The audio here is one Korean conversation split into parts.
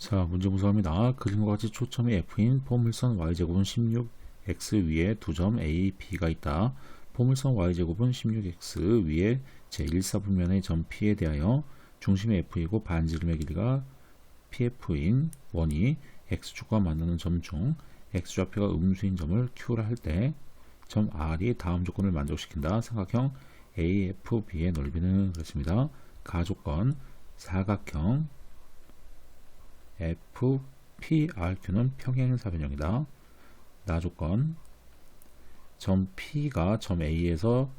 자, 문제 무서합니다. 그림과 같이 초점이 F인 포물선 Y제곱은 16X 위에 두 점 A, B가 있다. 포물선 Y제곱은 16X 위에 제1사분면의 점 P에 대하여 중심이 F이고 반지름의 길이가 PF인 원이 X축과 만나는 점 중 X좌표가 음수인 점을 Q라 할 때 점 R이 다음 조건을 만족시킨다. 삼각형 AFB의 넓이는 그렇습니다. 가조건 사각형 FPRQ는 평행사 변형이다. 나 조건 점 P가 점 A에서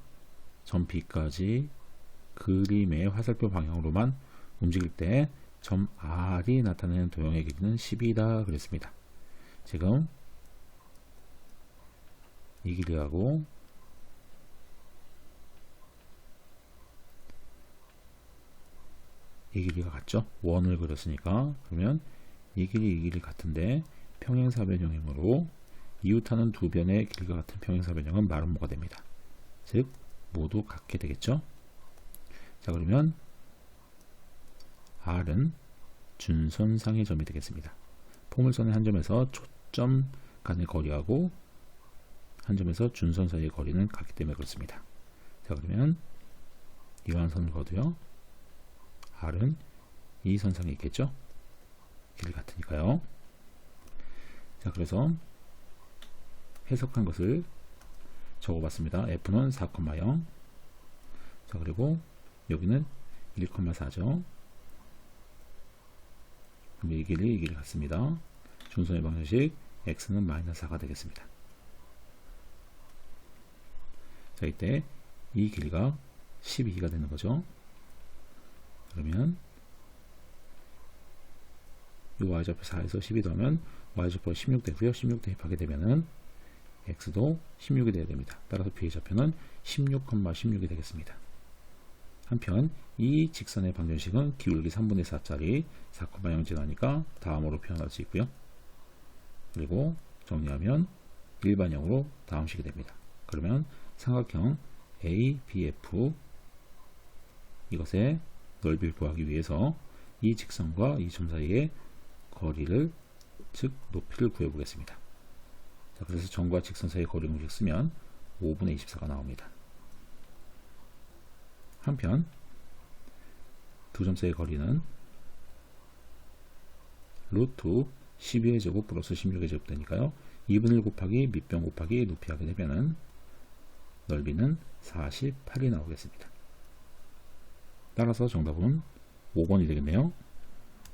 점 B까지 그림의 화살표 방향으로만 움직일 때 점 R이 나타내는 도형의 길이는 10이다 그랬습니다. 지금 이 길이하고 이 길이가 같죠? 원을 그렸으니까 그러면 이 길이 이 길이 같은데 평행사변형이므로 이웃하는 두 변의 길이가 같은 평행사변형은 마름모가 됩니다. 즉 모두 같게 되겠죠? 자 그러면 R은 준선상의 점이 되겠습니다. 포물선의 한 점에서 초점 간의 거리하고 한 점에서 준선 사이의 거리는 같기 때문에 그렇습니다. 자 그러면 이완선을 그어도요. R은 이 선상에 있겠죠? 길이 같으니까요. 자, 그래서 해석한 것을 적어봤습니다. F는 4,0. 자, 그리고 여기는 1,4죠. 그럼 이 길이 이 길이 같습니다. 준선의 방정식 X는 마이너스 4가 되겠습니다. 자, 이때 이 길이가 12가 되는 거죠. 그러면 이 y좌표 4에서 12 더하면 y좌표가 16 되고요. 16 대입하게 되면은 x도 16이 되어야 됩니다. 따라서 b의 좌표는 16, 16이 되겠습니다. 한편 이 직선의 방정식은 기울기 3분의 4짜리 4,0 지나니까 다음으로 표현할 수 있고요. 그리고 정리하면 일반형으로 다음식이 됩니다. 그러면 삼각형 ABF 이것의 넓이를 구하기 위해서 이 직선과 이 점 사이의 거리를 즉 높이를 구해 보겠습니다. 자, 그래서 점과 직선 사이의 거리 공식 쓰면 5분의 24가 나옵니다. 한편 두 점 사이의 거리는 루트 12의 제곱 플러스 16의 제곱 되니까요. 2분의 1 곱하기 밑변 곱하기 높이 하게 되면은 넓이는 48이 나오겠습니다. 따라서 정답은 5번이 되겠네요.